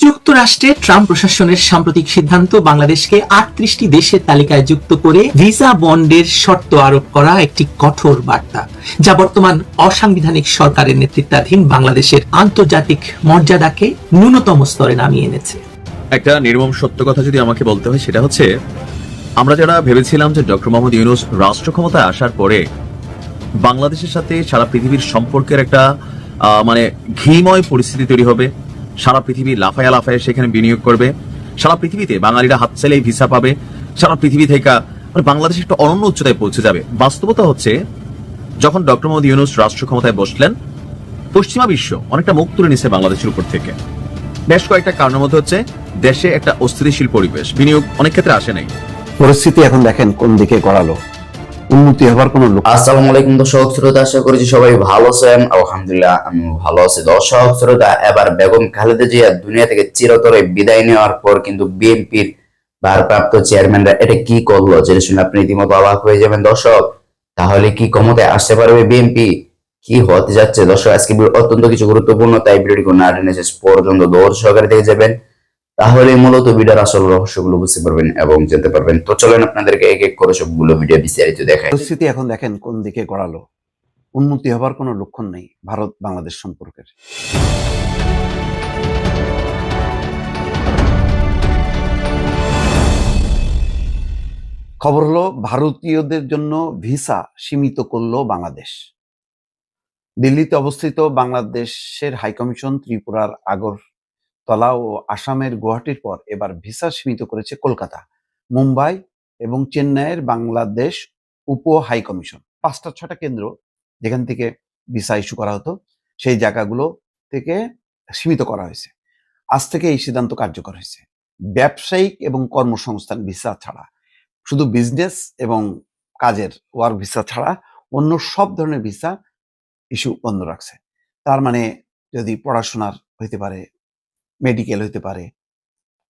যুক্তরাষ্ট্রে ট্রাম্প প্রশাসনের সাম্প্রতিক সিদ্ধান্ত বাংলাদেশকে আটত্রিশটি দেশের তালিকায় যুক্ত করে ভিসা বন্ডের শর্ত আরোপ করা একটি কঠোর বার্তা, যা বর্তমান অসাংবিধানিক সরকারের নেতৃত্বাধীন বাংলাদেশের আন্তর্জাতিক মর্যাদাকে ন্যূনতম স্তরে নামিয়ে এনেছে। একটা নির্মম সত্য কথা যদি আমাকে বলতে হয়, সেটা হচ্ছে, আমরা যারা ভেবেছিলাম যে ডক্টর মোহাম্মদ ইউনুস রাষ্ট্র ক্ষমতায় আসার পরে বাংলাদেশের সাথে সারা পৃথিবীর সম্পর্কের একটা মানে ঘিময় পরিস্থিতি তৈরি হবে সারা পৃথিবী লাফায়া লাফায় সেখানে বিনিয়োগ করবে। সারা পৃথিবীতে বাঙালিরা হাত চাইলেই ভিসা পাবে। সারা পৃথিবী থেকে মানে বাংলাদেশ একটা অনন্য উচ্চতায় পৌঁছে যাবে। বাস্তবতা হচ্ছে, যখন ডক্টর মোহাম্মদ ইউনুস রাষ্ট্র ক্ষমতায় বসলেন, পশ্চিমা বিশ্ব অনেকটা মুখ তুলে নিছে বাংলাদেশের উপর থেকে। বেশ কয়েকটা কারণের মধ্যে হচ্ছে, দেশে একটা অস্থিতিশীল পরিবেশ। বিনিয়োগ অনেক ক্ষেত্রে আসে নাই। পরিস্থিতি এখন দেখেন কোন দিকে গড়ালো। উন্নতি হবার কোনো লোক আসসালামু আলাইকুম দর্শক, শ্রোতা, আশা করছি সবাই ভালো আছেন। আলহামদুলিল্লাহ আমি ভালো আছি। দর্শক, শ্রোতা, এবার বেগম খালেদা জিয়া দুনিয়া থেকে চিরতরে বিদায় নেওয়ার পর কিন্তু বিএনপির ভারপ্রাপ্ত চেয়ারম্যানরা এটা কি করল, জেনে শুনে আপনি রীতিমতো অবাক হয়ে যাবেন। দর্শক, তাহলে কি ক্ষমতায় আসতে পারবে বিএনপি? কি হতে যাচ্ছে? দর্শক, আজকে অত্যন্ত কিছু গুরুত্বপূর্ণ, তাই ভিডিওটি না টেনে শেষ পর্যন্ত দৌড় সহকারে দেখে যাবেন। তাহলে মূলত ভিডিওর আসল রহস্যগুলো বুঝতে পারবেন এবং জানতে পারবেন। তো চলেন আপনাদেরকে এক এক করে সবগুলো ভিডিও বিস্তারিত দেখাই। পরিস্থিতি এখন দেখেন কোন দিকে গড়ালো। উন্নতি হবার কোনো লক্ষণ নেই ভারত বাংলাদেশ সম্পর্কের। খবর হলো ভারতীয়দের জন্য ভিসা সীমিত করল বাংলাদেশ। দিল্লিতে অবস্থিত বাংলাদেশের হাইকমিশন ত্রিপুরার আগরতলা ও আসামের গুয়াহাটির পর এবার ভিসা সীমিত করেছে কলকাতা, মুম্বাই এবং চেন্নাইয়ের বাংলাদেশ উপ হাই কমিশন। পাঁচটা ছটা কেন্দ্র যেখান থেকে ভিসা ইস্যু করা হতো, সেই জায়গাগুলো থেকে সীমিত করা হয়েছে। আজ থেকে এই সিদ্ধান্ত কার্যকর হয়েছে। ব্যবসায়িক এবং কর্মসংস্থান ভিসা ছাড়া, শুধু বিজনেস এবং কাজের ওয়ার্ক ভিসা ছাড়া অন্য সব ধরনের ভিসা ইস্যু বন্ধ রাখছে। তার মানে যদি পড়াশোনার হইতে পারে মেডিকেল হইতে পারে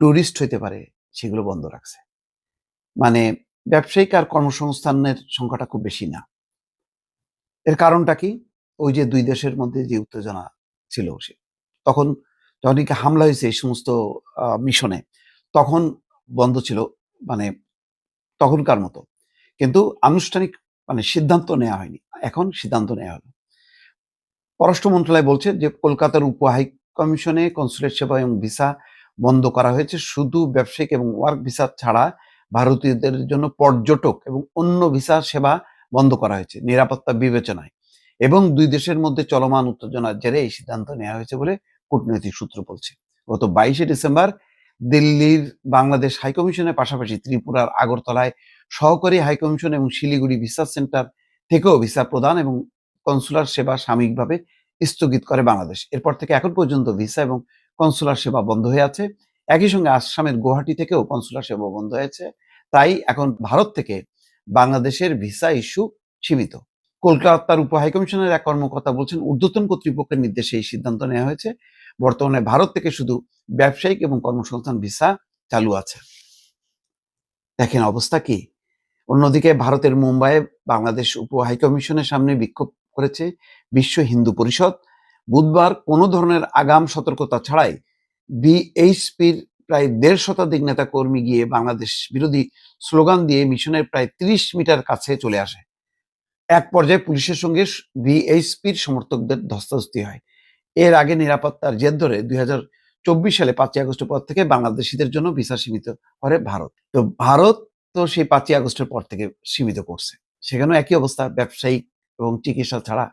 ট্যুরিস্ট হইতে পারে, সেগুলো বন্ধ রাখছে। মানে ব্যবসায়িক আর কর্মসংস্থানের সংখ্যাটা খুব বেশি না। এর কারণটা কি? ওই যে দুই দেশের মধ্যে যে উত্তেজনা ছিল সে, তখন যখন হামলা হয়েছে এই সমস্ত মিশনে, তখন বন্ধ ছিল মানে তখনকার মতো। কিন্তু আনুষ্ঠানিক মানে সিদ্ধান্ত নেওয়া হয়নি। এখন সিদ্ধান্ত নেওয়া হলো। পররাষ্ট্র মন্ত্রণালয় বলছে যে, কলকাতার উপ কমিশনে কনসুলেট সেবা এবং ভিসা বন্ধ করা হয়েছে। শুধু ব্যবসায়িক এবং ওয়ার্ক ভিসা ছাড়া ভারতীয়দের জন্য পর্যটক এবং অন্য ভিসা সেবা বন্ধ করা হয়েছে নিরাপত্তা বিবেচনায়। এবং দুই দেশের মধ্যে চলমান উত্তেজনার জেরে এই সিদ্ধান্ত নেওয়া হয়েছে বলে কূটনৈতিক সূত্র বলছে। গত বাইশে ডিসেম্বর দিল্লির বাংলাদেশ হাইকমিশনের পাশাপাশি ত্রিপুরার আগরতলায় সহকারী হাইকমিশন এবং শিলিগুড়ি ভিসা সেন্টার থেকেও ভিসা প্রদান এবং কনসুলার সেবা সাময়িকভাবে স্থগিত করে বাংলাদেশ। এরপর থেকে এখন পর্যন্ত ভিসা এবং কনসুলার সেবা বন্ধ হয়ে আছে। একই সঙ্গে আসামের গুয়াহাটি থেকেও কনসুলার সেবা বন্ধ হয়েছে। তাই এখন ভারত থেকে বাংলাদেশের ভিসা ইস্যু সীমিত। কলকাতার উপ হাইকমিশনের এক কর্মকর্তা বলছেন, ঊর্ধ্বতন কর্তৃপক্ষের নির্দেশে এই সিদ্ধান্ত নেওয়া হয়েছে। বর্তমানে ভারত থেকে শুধু ব্যবসায়িক এবং কর্মসংস্থান ভিসা চালু আছে। দেখেন অবস্থা কি? অন্যদিকে ভারতের মুম্বাইয়ে বাংলাদেশ উপ হাইকমিশনের সামনে বিক্ষোভ করেছে বিশ্ব হিন্দু পরিষদ। বুধবার কোনো ধরনের আগাম সতর্কতা ছাড়াই বিএইচপির প্রায় দেড় শতাধিক নেতা কর্মী গিয়ে বাংলাদেশ বিরোধী স্লোগান দিয়ে মিশনের প্রায় ত্রিশ মিটার কাছে চলে আসে। এক পর্যায়ে পুলিশের সঙ্গে বিএইচপির সমর্থকদের ধস্তাধস্তি হয়। এর আগে নিরাপত্তার জেদ ধরে দুই সালে পাঁচই আগস্টের পর থেকে বাংলাদেশিদের জন্য ভিসা সীমিত করে ভারত। তো ভারত তো সেই পাঁচই আগস্টের পর থেকে সীমিত করছে। সেখানেও একই অবস্থা, ব্যবসায়িক এবং চিকিৎসা ছাড়া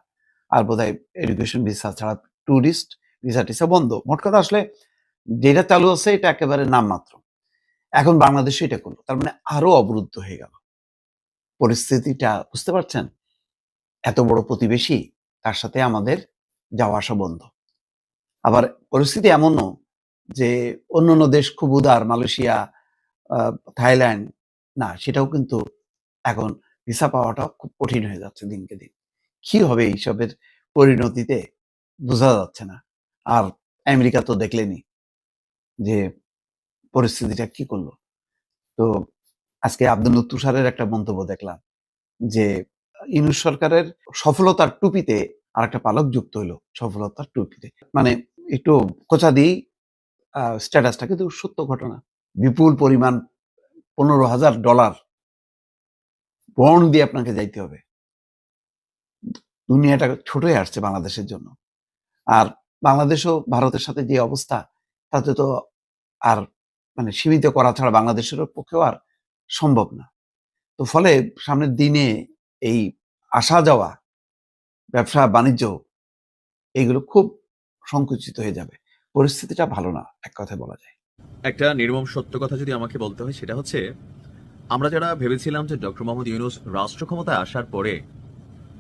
আর বোধহয় এডুকেশন ভিসা ছাড়া ট্যুরিস্ট ভিসা টিসা বন্ধ। মোট কথা আসলে যেটা চালু আছে এটা একেবারে নামমাত্র। এখন বাংলাদেশে এটা করল। তার মানে আরও অবরুদ্ধ হয়ে গেল। পরিস্থিতিটা, বুঝতে পারছেন? এত বড় প্রতিবেশী, তার সাথে আমাদের যাওয়া আসা বন্ধ। আবার পরিস্থিতি এমনও যে অন্য অন্য দেশ খুব উদার, মালয়েশিয়া থাইল্যান্ড, না, সেটাও কিন্তু এখন ভিসা পাওয়াটা খুব কঠিন হয়ে যাচ্ছে দিনকে দিন। কি হবে এইসবের পরিণতিতে? বোঝা যাচ্ছে না। আর আমেরিকা তো দেখলেনি যে পরিস্থিতিটা কি করল। তো আজকে আব্দুল তুষারের একটা মন্তব্য দেখলাম যে, ইউনুস সরকারের সফলতার টুপিতে আর একটা পালক যুক্ত হলো সফলতার টুপিতে। মানে একটু কোচা দিই স্ট্যাটাসটা কিন্তু সত্য ঘটনা। বিপুল পরিমাণ পনেরো হাজার ডলার বন্ড দিয়ে আপনাকে যাইতে হবে। দুনিয়াটা ছোট হয়ে আসছে বাংলাদেশের জন্য। আর বাংলাদেশও ভারতের সাথে যে অবস্থা, তাতে তো আর মানে সীমিত করা ছাড়া বাংলাদেশের পক্ষেও আর সম্ভব না। তো ফলে সামনের দিনে এই আসা যাওয়া, ব্যবসা, বাণিজ্য, এগুলো খুব সংকুচিত হয়ে যাবে। পরিস্থিতিটা ভালো না, এক কথায় বলা যায়। একটা নির্মম সত্য কথা যদি আমাকে বলতে হয়, সেটা হচ্ছে আমরা যারা ভেবেছিলাম যে ডক্টর মোহাম্মদ ইউনুস রাষ্ট্র ক্ষমতায় আসার পরে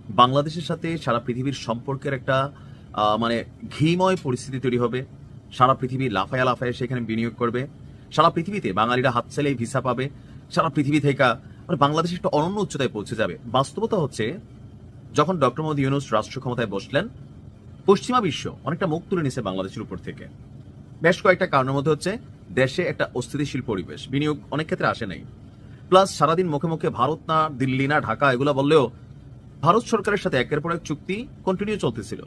বাংলাদেশের সাথে সারা পৃথিবীর সম্পর্কের একটা মানে ঘিময় পরিস্থিতি তৈরি হবে। সারা পৃথিবী লাফায়া লাফায় সেখানে বিনিয়োগ করবে। সারা পৃথিবীতে বাঙালিরা হাত চাইলেই ভিসা পাবে। সারা পৃথিবী থেকে মানে বাংলাদেশ একটা অনন্য উচ্চতায় পৌঁছে যাবে। বাস্তবতা হচ্ছে, যখন ডক্টর মোহাম্মদ ইউনুস রাষ্ট্র ক্ষমতায় বসলেন, পশ্চিমা বিশ্ব অনেকটা মুখ তুলে নিছে বাংলাদেশের উপর থেকে। বেশ কয়েকটা কারণের মধ্যে হচ্ছে, দেশে একটা অস্থিতিশীল পরিবেশ। বিনিয়োগ অনেক ক্ষেত্রে আসে নাই। প্লাস সারাদিন মুখে মুখে ভারত না, দিল্লি না, ঢাকা, এগুলো বললেও ভারত সরকারের সাথে একের পর এক চুক্তি কন্টিনিউ চলতেছিল।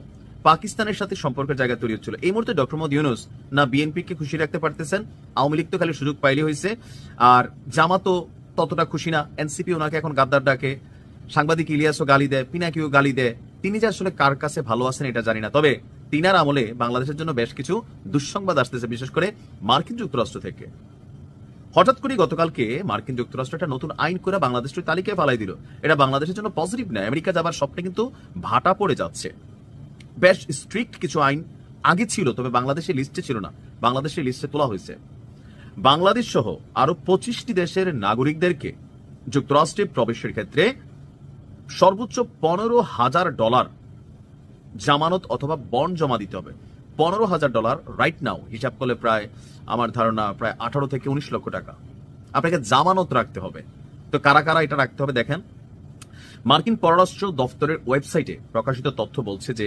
পাকিস্তানের সাথে সম্পর্কের জায়গা তৈরি হচ্ছিল। এই মুহূর্তে ডক্টর মোহাম্মদ ইউনুস না বিএনপি কে খুশি রাখতে পারতেছেন, আওয়ামী লীগ তো খালি সুযোগ পাইলে হয়েছে আর জামাতও ততটা খুশি না, এনসিপি ওনাকে এখন গাদ্দার ডাকে, সাংবাদিক ইলিয়াসও গালি দেয়, পিনাকিও গালি দেয়। তিনি যে আসলে কার কাছে ভালো আছেন এটা জানি না। তবে তিনার আমলে বাংলাদেশের জন্য বেশ কিছু দুঃসংবাদ আসতেছে, বিশেষ করে মার্কিন যুক্তরাষ্ট্র থেকে। হঠাৎ করে গতকালকে মার্কিন যুক্তরাষ্ট্র একটা নতুন আইন করে বাংলাদেশের তালিকায় ফালাই দিল। এটা বাংলাদেশের জন্য পজিটিভ না আমেরিকা যাবার স্বপ্নে কিন্তু ভাটা পড়ে যাচ্ছে। বেশ স্ট্রিক্ট কিছু আইন আগে ছিল, তবে বাংলাদেশের লিস্টে ছিল না। বাংলাদেশের লিস্টে তোলা হয়েছে। বাংলাদেশ সহ আরও পঁচিশটি দেশের নাগরিকদেরকে যুক্তরাষ্ট্রে প্রবেশের ক্ষেত্রে সর্বোচ্চ পনেরো হাজার ডলার জামানত অথবা বন্ড জমা দিতে হবে। পনেরো হাজার ডলার রাইট নাও হিসাব করলে প্রায় আমার ধারণা প্রায় আঠারো থেকে উনিশ লক্ষ টাকা। আপনাকে জামানত রাখতে হবে। তো কারা কারা এটা রাখতে হবে দেখেন। মার্কিন পররাষ্ট্র দফতরের ওয়েবসাইটে প্রকাশিত তথ্য বলছে যে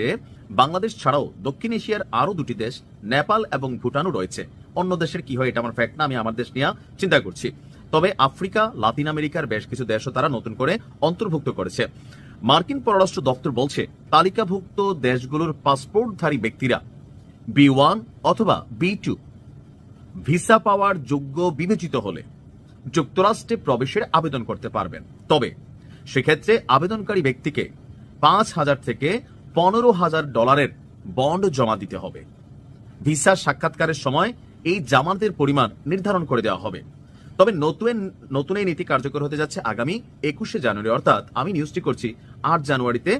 বাংলাদেশ ছাড়াও দক্ষিণ এশিয়ার আরও দুটি দেশ, নেপাল এবং ভুটানও রয়েছে। অন্য দেশের কি হয় এটা আমার ফ্যাক্ট না, আমি আমার দেশ নিয়ে চিন্তা করছি। তবে আফ্রিকা, লাতিন আমেরিকার বেশ কিছু দেশও তারা নতুন করে অন্তর্ভুক্ত করেছে। মার্কিন পররাষ্ট্র দপ্তর বলছে, তালিকাভুক্ত দেশগুলোর পাসপোর্টধারী ব্যক্তিরা বি ওয়ান অথবা বি টু। ভিসা পাওয়ার যোগ্য বিবেচিত হলে যুক্তরাষ্ট্রে প্রবেশের আবেদন করতে পারবেন। তবে সেক্ষেত্রে আবেদনকারী ব্যক্তিকে পাঁচ হাজার থেকে পনেরো হাজার ডলারের বন্ড জমা দিতে হবে। ভিসা সাক্ষাৎকারের সময় এই জামানতের পরিমাণ নির্ধারণ করে দেওয়া হবে। তবে নতুন নতুন এই নীতি কার্যকর হতে যাচ্ছে আগামী একুশে জানুয়ারি। অর্থাৎ আমি নিউজটি করছি আট জানুয়ারিতে,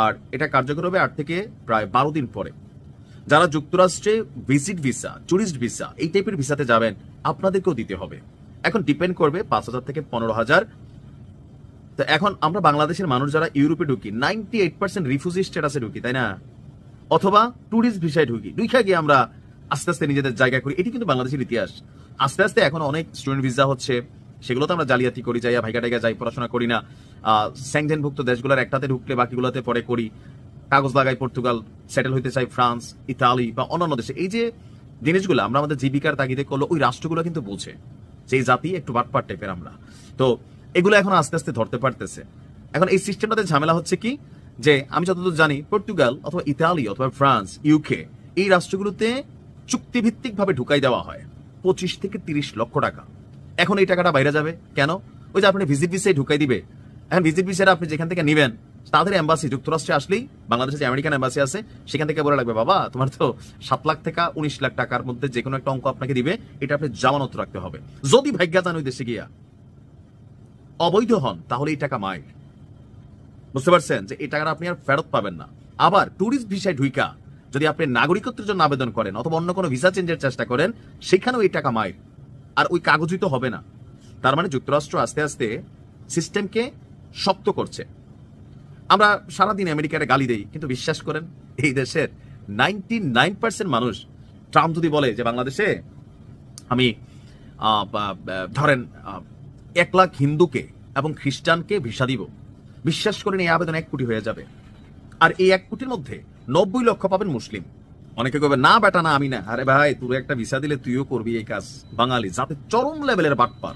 আর এটা কার্যকর হবে আট থেকে প্রায় বারো দিন পরে। যারা যুক্তরাষ্ট্রে ভিজিট ভিসা, ট্যুরিস্ট ভিসা এই টাইপের ভিসাতে যাবেন, আপনাদেরকেও দিতে হবে। এখন ডিপেন্ড করবে পাঁচ হাজার থেকে পনেরো হাজার। তো এখন আমরা বাংলাদেশের মানুষ যারা ইউরোপে ঢুকি নাইনটি এইট পার্সেন্ট রিফিউজি স্ট্যাটাসে ঢুকি, তাই না? অথবা ট্যুরিস্ট ভিসায় ঢুকি। দুইখা গিয়ে আমরা আস্তে আস্তে নিজেদের জায়গা করি। এটি কিন্তু বাংলাদেশের ইতিহাস। আস্তে আস্তে এখন অনেক স্টুডেন্ট ভিসা হচ্ছে। সেগুলো তো আমরা জালিয়াতি করি যাই ভাইকা টাইকা যাই, পড়াশোনা করি না। স্যাংজেনভুক্ত দেশগুলোর একটাতে ঢুকলে বাকিগুলোতে পরে করি। কাগজ লাগাই পর্তুগাল সেটেল হইতে চাই ফ্রান্স, ইতালি বা অন্যান্য দেশে। এই যে জিনিসগুলো আমরা আমাদের জীবিকার তাগিদে করল ওই রাষ্ট্রগুলো কিন্তু বোঝে যে জাতি একটু বাটপাট টাইপের আমরা। তো এগুলো এখন আস্তে আস্তে ধরতে পারতেছে। এখন এই সিস্টেমটাতে ঝামেলা হচ্ছে কি? যে আমি যতদূর জানি, পর্তুগাল অথবা ইতালি অথবা ফ্রান্স ইউকে এই রাষ্ট্রগুলোতে চুক্তিভিত্তিক ভাবে ঢুকাই দেওয়া হয়। পঁচিশ থেকে তিরিশ লক্ষ টাকা। এখন এই টাকাটা বাইরে যাবে। কেন? ওই যে আপনি ভিজিট ভিসায় ঢুকাই দিবে। এখন ভিজিট ভিসাটা আপনি যেখান থেকে নেবেন তাদের এম্বাসি যুক্তরাষ্ট্রে আসলেই বাংলাদেশে যে আমেরিকান এম্বাসি আছে, সেখান থেকে বলে লাগবে, বাবা, তোমার তো সাত লাখ থেকে উনিশ লাখ টাকার মধ্যে যে কোনো একটা অঙ্ক আপনাকে দিবে, এটা আপনি জামানত রাখতে হবে। যদি ভাগ্যা যান ওই দেশে গিয়া, অবৈধ হন, তাহলে এই টাকা মায়ের। বুঝতে পারছেন যে এই টাকাটা আপনি আর ফেরত পাবেন না। আবার ট্যুরিস্ট ভিসায় ঢুইকা, যদি আপনি নাগরিকত্বের জন্য আবেদন করেন অথবা অন্য কোনো ভিসা চেঞ্জের চেষ্টা করেন, সেখানেও এই টাকা মায়ের। আর ওই কাগজই তো হবে না। তার মানে যুক্তরাষ্ট্র আস্তে আস্তে সিস্টেমকে শক্ত করছে। আমরা সারাদিন আমেরিকার গালি দেই, কিন্তু বিশ্বাস করেন, এই দেশের নাইনটি নাইন পার্সেন্ট মানুষ ট্রাম্প যদি বলে যে বাংলাদেশে আমি ধরেন এক লাখ হিন্দুকে এবং খ্রিস্টানকে ভিসা দিব, বিশ্বাস করেন এই আবেদন এক কোটি হয়ে যাবে। আর এই এক কোটির মধ্যে নব্বই লক্ষ পাবেন মুসলিম। অনেকে কবে না বেটা, না, আমি না। আরে ভাই তুই একটা ভিসা দিলে তুইও করবি এই কাজ, বাঙালি, যাতে চরম লেভেলের বাটপার।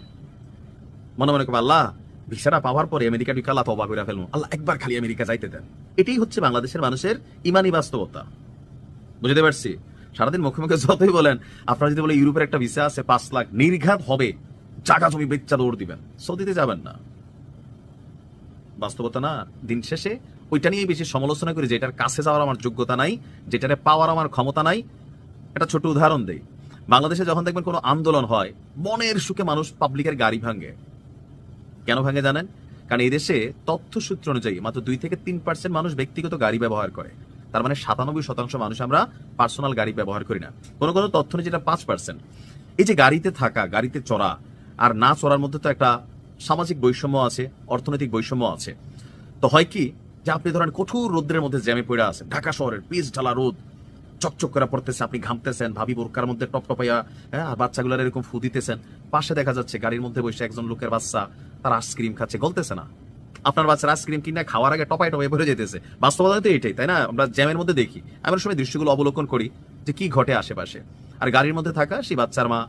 মনে মনে করবে আল্লাহ ভিসাটা পাওয়ার পরে আমেরিকা ঢুকে আল্লাহ তবা করে ফেলব আল্লাহ একবার খালি আমেরিকা যাইতে দেন। এটাই হচ্ছে বাংলাদেশের মানুষের ইমানি বাস্তবতা। বুঝতে পারছি? সারাদিন মুখে মুখে যতই বলেন, আপনারা যদি বলে ইউরোপের একটা ভিসা আছে, পাঁচ লাখ নির্ঘাত হবে জায়গা জমি বেচা দৌড় দিবেন। সৌদিতে যাবেন না। বাস্তবতা না, দিন শেষে ওইটা নিয়েই বেশি সমালোচনা করি, যে এটার কাছে যাওয়ার আমার যোগ্যতা নাই, যেটারে পাওয়ার আমার ক্ষমতা নাই। একটা ছোট উদাহরণ দেই। বাংলাদেশে যখন দেখবেন কোনো আন্দোলন হয়, মনের সুখে মানুষ পাবলিকের গাড়ি ভাঙে। কেন ভাঙে জানেন? কারণ এই দেশে তথ্য সূত্র অনুযায়ী মাত্র দুই থেকে তিন পার্সেন্ট মানুষ ব্যক্তিগত গাড়ি ব্যবহার করে। তার মানে সাতানব্বই শতাংশ মানুষ আমরা পার্সোনাল গাড়ি ব্যবহার করি না। কোনো কোনো তথ্য অনুযায়ী যেটা পাঁচ পার্সেন্ট এই যে গাড়িতে থাকা, গাড়িতে চড়া, আর না চড়ার মধ্যে তো একটা সামাজিক বৈষম্য আছে, অর্থনৈতিক বৈষম্য আছে। তো হয় কি যে আপনি ধরেন কঠোর রোদ্রের মধ্যে জ্যামে পড়ে আছেন, ঢাকা শহরের পিস ঢালা রোদ, চকচক করে পড়তেছে, আপনি ঘামতেছেন, ভাবি বোরকার মধ্যে টপ টপাইয়া হ্যাঁ আর বাচ্চাগুলোর এরকম ফু দিতেছেন। পাশে দেখা যাচ্ছে গাড়ির মধ্যে বসে একজন লোকের বাচ্চা তার আইসক্রিম খাচ্ছে, গলতেছে না। আপনার বাচ্চার আইসক্রিম কিনে খাওয়ার আগে টপাই টপাই ভরে যেতেছে। বাস্তবতা তো এটাই, তাই না? আমরা জ্যামের মধ্যে দেখি। এমন সময় দৃশ্যগুলো অবলোকন করি যে কি ঘটে আশেপাশে। আর গাড়ির মধ্যে থাকা সেই বাচ্চার মা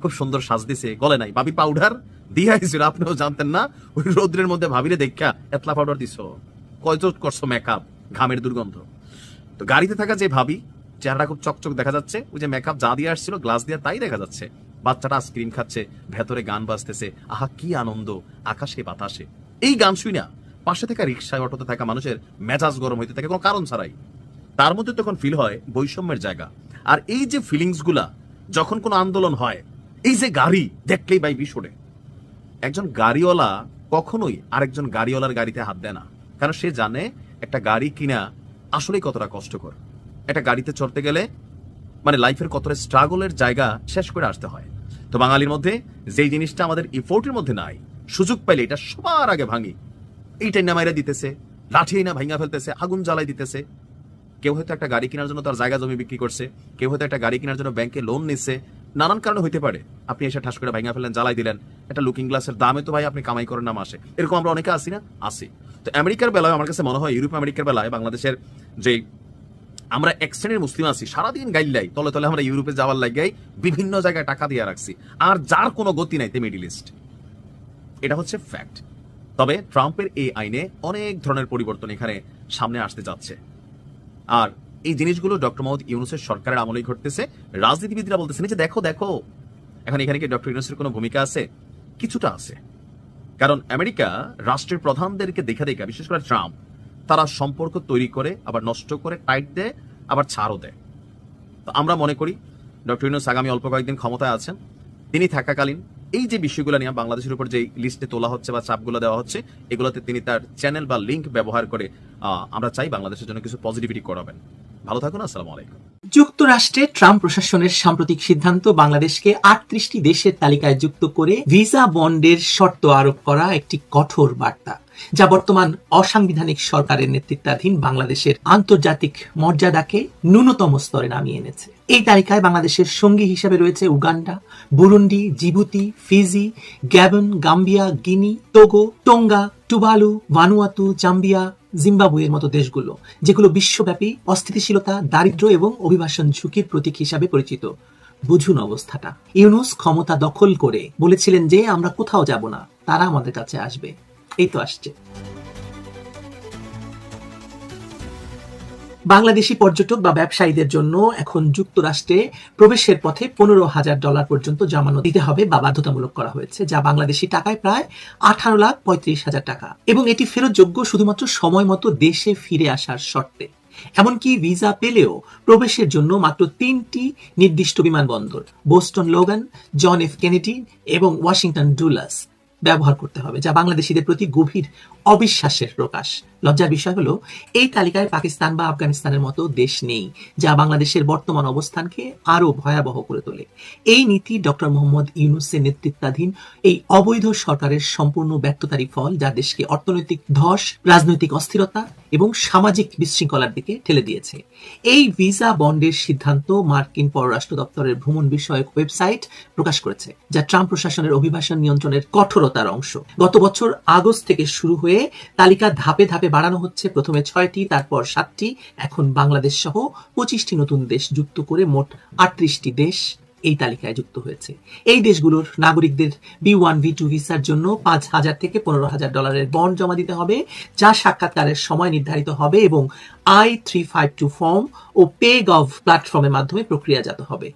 খুব সুন্দর সাজ দিছে, গলে নাই। ভাবি পাউডার দিয়ে আইছিল আপনিও জানতেন না? ওই রৌদ্রের মধ্যে ভাবিরে দেখা, এতলা পাউডার দিছো। কয়জোট করছ মেকআপ ঘামের দুর্গন্ধ। তো গাড়িতে থাকা যে ভাবি চেহারা খুব চকচক দেখা যাচ্ছে। ওই যে মেকআপ যা দিয়ে আসছিল গ্লাস দিয়ে তাই দেখা যাচ্ছে। বাচ্চাটা আইসক্রিম খাচ্ছে, ভেতরে গান বাজতেছে। আহা, কি আনন্দ, আকাশে বাতাসে। এই গান শুই না, পাশে থাকা রিক্সায় অটোতে থাকা মানুষের মেজাজ গরম হইতে থাকে, কোনো কারণ ছাড়াই। তার মধ্যে তখন ফিল হয় বৈষম্যের জায়গা। আর এই যে ফিলিংসগুলা, যখন কোনো আন্দোলন হয়, এই যে গাড়ি, দেখলেই বাই বিশোড়ে একজন গাড়িওয়ালা কখনোই আরেকজন গাড়িওয়ালার গাড়িতে হাত দেয় না। কারণ সে জানে, একটা গাড়ি কিনা আসলেই কতটা কষ্টকর। একটা গাড়িতে চড়তে গেলে মানে লাইফের কতটা স্ট্রাগলের জায়গা শেষ করে আসতে হয়। তো বাঙালির মধ্যে যেই জিনিসটা আমাদের ইফোর্টের মধ্যে নাই, সুযোগ পাইলে এটা সবার আগে ভাঙি। এইটাই না মাইরা দিতেছে, লাঠি না ভাঙা ফেলতেছে, আগুন জ্বালাই দিতেছে। কেউ হয়তো একটা গাড়ি কেনার জন্য তার জায়গা জমি বিক্রি করছে, কেউ হয়তো একটা গাড়ি কেনার জন্য ব্যাংকে লোন নিচ্ছে নানান কারণে হইতে পারে, আপনি এসে ঠাস করে ভাঙা ফেললেন, জ্বালাই দিলেন। একটা লুকিং গ্লাসের দামে তো ভাই আপনি কামাই করেন না মাসে এরকম আমরা অনেকে আসি না? আসি তো আমেরিকার বেলায় আমার কাছে মনে হয়, ইউরোপ আমেরিকার বেলায় বাংলাদেশের যে আমরা এক শ্রেণির মুসলিম আছি, সারাদিন গাইল্লাই তলে তলে আমরা ইউরোপে যাওয়ার লাগাই বিভিন্ন জায়গায় টাকা দিয়ে রাখছি। আর যার কোনো গতি নাই তে মিডিল ইস্ট। এটা হচ্ছে ফ্যাক্ট। তবে ট্রাম্পের এই আইনে অনেক ধরনের পরিবর্তন এখানে সামনে আসতে যাচ্ছে। আর এই জিনিসগুলো ডক্টর মোহাম্মদ ইউনুসের সরকারের আমলেই ঘটতেছে। রাজনীতিবিদরা বলতেছেন যে দেখো দেখো, এখন এখানে কি ডক্টর ইউনুসের কোনো ভূমিকা আছে? কিছুটা আছে। কারণ আমেরিকা রাষ্ট্রের প্রধানদেরকে দেখা দেখা, বিশেষ করে ট্রাম্প তারা সম্পর্ক তৈরি করে, আবার নষ্ট করে টাইট দেয়, আবার ছাড়ও দেয়। তো আমরা মনে করি, ডক্টর ইউনুস আগামী অল্প কয়েকদিন ক্ষমতায় আছেন, তিনি থাকাকালীন এই যে বিষয়গুলো নিয়ে বাংলাদেশের উপর যে লিস্টে তোলা হচ্ছে বা চাপগুলো দেওয়া হচ্ছে, এগুলোতে তিনি তার চ্যানেল বা লিঙ্ক ব্যবহার করে আমরা চাই বাংলাদেশের জন্য কিছু পজিটিভিটি করাবেন। ভালো থাকুন, আসসালামু আলাইকুম। যুক্তরাষ্ট্রে ট্রাম্প প্রশাসনের সাম্প্রতিক সিদ্ধান্ত বাংলাদেশকে আটত্রিশটি দেশের তালিকায় যুক্ত করে ভিসা বন্ডের শর্ত আরোপ করা একটি কঠোর বার্তা। যা বর্তমান অসাংবিধানিক সরকারের নেতৃত্বাধীন বাংলাদেশের আন্তর্জাতিক মর্যাদাকে ন্যূনতম স্তরে নামিয়ে এনেছে। এই তালিকায় বাংলাদেশের সঙ্গী হিসেবে রয়েছে Uganda, Burundi, Djibouti, Fiji, Gabon, Gambia, Guinea, Togo, Tonga Tuvalu Vanuatu, Zambia, জিম্বাবুয়ের মতো দেশগুলো, যেগুলো বিশ্বব্যাপী অস্থিতিশীলতা দারিদ্র্য এবং অভিবাসন ঝুঁকির প্রতীক হিসাবে পরিচিত। বুঝুন অবস্থাটা। ইউনুস ক্ষমতা দখল করে বলেছিলেন যে আমরা কোথাও যাব না, তারা আমাদের কাছে আসবে। এই তো আসছে। বাংলাদেশি পর্যটক বা ব্যবসায়ীদের জন্য এখন যুক্তরাষ্ট্রে প্রবেশের পথে পনেরো হাজার ডলার পর্যন্ত জমানো দিতে হবে বা বাধ্যতামূলক করা হয়েছে, যা বাংলাদেশি টাকায় প্রায় আঠারো লাখ পঁয়ত্রিশ হাজার টাকা। এবং এটি ফেরতযোগ্য শুধুমাত্র সময় মতো দেশে ফিরে আসার শর্তে। এমনকি ভিসা পেলেও প্রবেশের জন্য মাত্র তিনটি নির্দিষ্ট বিমানবন্দর, Boston Logan, John F Kennedy এবং ওয়াশিংটন ডুলাস। ব্যবহার করতে হবে, যা বাংলাদেশিদের প্রতি গভীর অবিশ্বাসের প্রকাশ। লজ্জার বিষয় হলো, এই তালিকায় পাকিস্তান বা আফগানিস্তানের মতো দেশ নেই, যা বাংলাদেশের বর্তমান অবস্থানকে আরও ভয়াবহ করে তোলে। এই নীতি ডক্টর মোহাম্মদ ইউনুসের নেতৃত্বাধীন এই অবৈধ সরকারের সম্পূর্ণ ব্যর্থতারই ফল, যা দেশকে অর্থনৈতিক ধস, রাজনৈতিক অস্থিরতা এবং সামাজিক বিশৃঙ্খলার দিকে ঠেলে দিয়েছে। এই ভিসা বন্ডের সিদ্ধান্ত মার্কিন পররাষ্ট্র দপ্তরের ভ্রমণ বিষয়ক ওয়েবসাইট প্রকাশ করেছে, যা ট্রাম্প প্রশাসনের অভিবাসন নিয়ন্ত্রণের কঠোরতার অংশ। গত বছর আগস্ট থেকে শুরু হয়ে তালিকা ধাপে ধাপে বাড়ানো হচ্ছে। প্রথমে ছয়টি, তারপর সাতটি। এখন বাংলাদেশ সহ পঁচিশটি নতুন দেশ যুক্ত করে মোট আটত্রিশটি দেশ এই তালিকায় যুক্ত হয়েছে। এই দেশগুলোর নাগরিকদের বি ওয়ান বি টু ভিসার জন্য পাঁচ হাজার থেকে পনেরো হাজার ডলারের বন্ড জমা দিতে হবে, যা সাক্ষাৎকারের সময় নির্ধারিত হবে এবং I three five two form O pay gov প্ল্যাটফর্মের মাধ্যমে প্রক্রিয়াজাত হবে।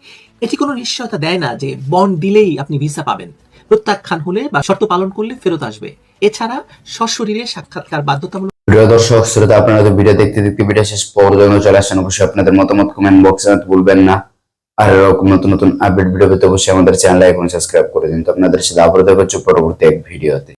এটি কোনো নিশ্চয়তা দেয় না যে বন্ড দিলেই আপনি ভিসা পাবেন। প্রত্যাখ্যান হলে বা শর্ত পালন করলে ফেরত আসবে। এছাড়া সশরীরে সাক্ষাৎকার বাধ্যতামূলক প্রিয় দর্শক, শ্রোতা, আপনারা তো ভিডিও দেখতে দেখতে ভিডিও শেষ পর্যন্ত চলে আসেন। অবশ্যই আপনাদের মতামত কমেন্ট বক্সে ভুলবেন না। আর নতুন নতুন আপডেট ভিডিও পেতে অবশ্যই আমাদের চ্যানেল এবং সাবস্ক্রাইব করে দিন। তো আপনাদের সাথে আবার দেখা হচ্ছে পরবর্তী এক ভিডিওতে